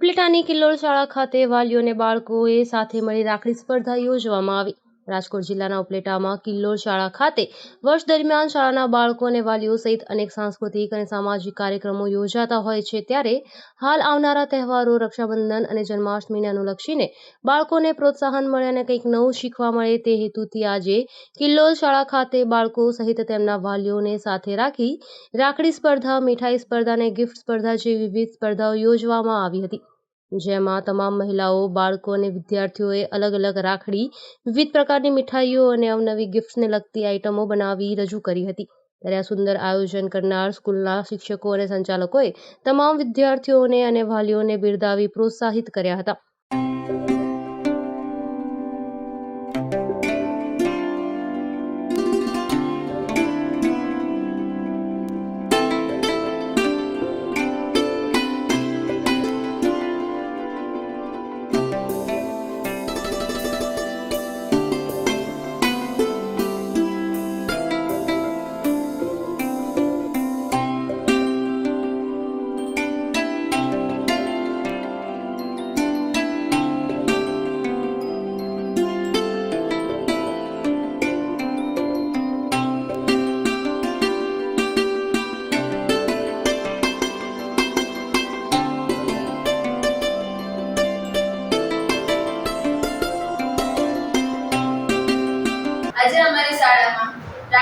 ઉપલેટાની કિલ્લોળ શાળા ખાતે વાલીઓને બાળકોએ સાથે મળી રાખડી સ્પર્ધા યોજવામાં આવી. રાજકોટ જિલ્લાના ઉપલેટામાં કિલ્લોર શાળા ખાતે વર્ષ દરમિયાન શાળાના બાળકો અને વાલીઓ સહિત અનેક સાંસ્કૃતિક અને સામાજિક કાર્યક્રમો યોજાતા હોય છે. ત્યારે હાલ આવનારા તહેવારો રક્ષાબંધન અને જન્માષ્ટમીને અનુલક્ષીને બાળકોને પ્રોત્સાહન મળે અને કંઈક નવું શીખવા મળે તે હેતુથી આજે કિલ્લોલ શાળા ખાતે બાળકો સહિત તેમના વાલીઓને સાથે રાખી રાખડી સ્પર્ધા, મીઠાઈ સ્પર્ધા અને ગિફ્ટ સ્પર્ધા જેવી વિવિધ સ્પર્ધાઓ યોજવામાં આવી હતી. જેમાં તમામ મહિલાઓ, બાળકો અને વિદ્યાર્થીઓએ અલગ અલગ રાખડી, વિવિધ પ્રકારની મીઠાઈઓ અને અવનવી ગિફ્ટ્સને લગતી આઇટમો બનાવી રજૂ કરી હતી. ત્યારે આ સુંદર આયોજન કરનાર સ્કૂલના શિક્ષકો અને સંચાલકોએ તમામ વિદ્યાર્થીઓને અને વાલીઓને બિરદાવી પ્રોત્સાહિત કર્યા હતા.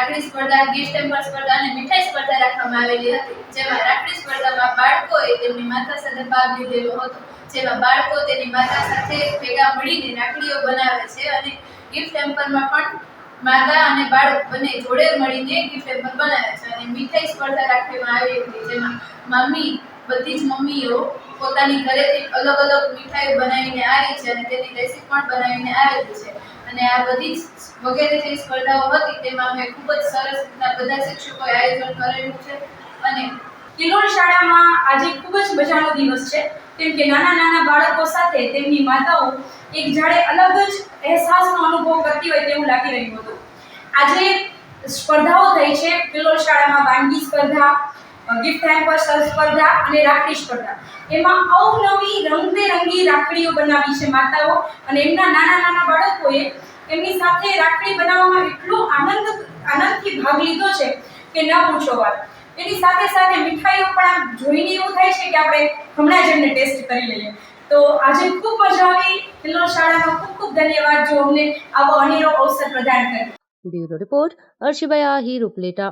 રાખડી સ્પર્ધા, ગિફ્ટ ટેમ્પર સ્પર્ધા અને મીઠાઈ સ્પર્ધા રાખવામાં આવેલી હતી. જેમાં રાખડી સ્પર્ધામાં બાળકોએ તેમની માતા સાથે ભાગ લીધેલો હતો. જેમાં બાળકો તેની માતા સાથે ભેગા મળીને રાખડીઓ બનાવે છે અને ગિફ્ટ ટેમ્પરમાં પણ માતા અને બાળક બંને જોડે મળીને ગિફ્ટ ટેમ્પર બનાવે છે અને મીઠાઈ સ્પર્ધા રાખવામાં આવી હતી. જેમાં મમ્મી બધી જ મમ્મીઓ પોતાની ઘરેથી અલગ અલગ મીઠાઈઓ બનાવીને આવી છે અને તેની રેસીપી પણ બનાવીને આવેલી છે. અને આ બધી વગેરે જે સ્પર્ધાઓ હતી, તેમાં મેં ખૂબ જ સરસ રીતના બધા શિક્ષકોએ આયોજન કરેલું છે. અને કિલોલ શાળામાં આજે ખૂબ જ મજાનો દિવસ છે. કેમ કે નાના નાના બાળકો સાથે તેમની માતાઓ એક જાણે અલગ જ અહેસાસનો અનુભવ કરતી હોય તેવું લાગી રહ્યું હતું. આજે સ્પર્ધાઓ થઈ છે. કિલોલ શાળામાં વાનગી સ્પર્ધા ગિફ્ટ હેમ્પર સ્પર્ધા અને રાખડી સ્પર્ધા. એમાં અવનવી રંગબેરંગી રાખડીઓ બનાવી છે માતાઓ અને એમના નાના નાના બાળકોએ એમની સાથે રાખડી બનાવવામાં એટલો આનંદ, આનંદથી ભાગ લીધો છે કે ન પૂછો વાત. એની સાથે સાથે મીઠાઈઓ પણ આમ જોઈને એવું થાય છે કે આપણે હમણાં જ એમને ટેસ્ટ કરી લઈએ. તો આજે ખૂબ મજા આવી. કિલ્લો શાળાનો ખૂબ ખૂબ ધન્યવાદ. જો અમને આવો અનેરો અવસર પ્રદાન કર્યો. Bureau report Arshibhai Ahir Upleta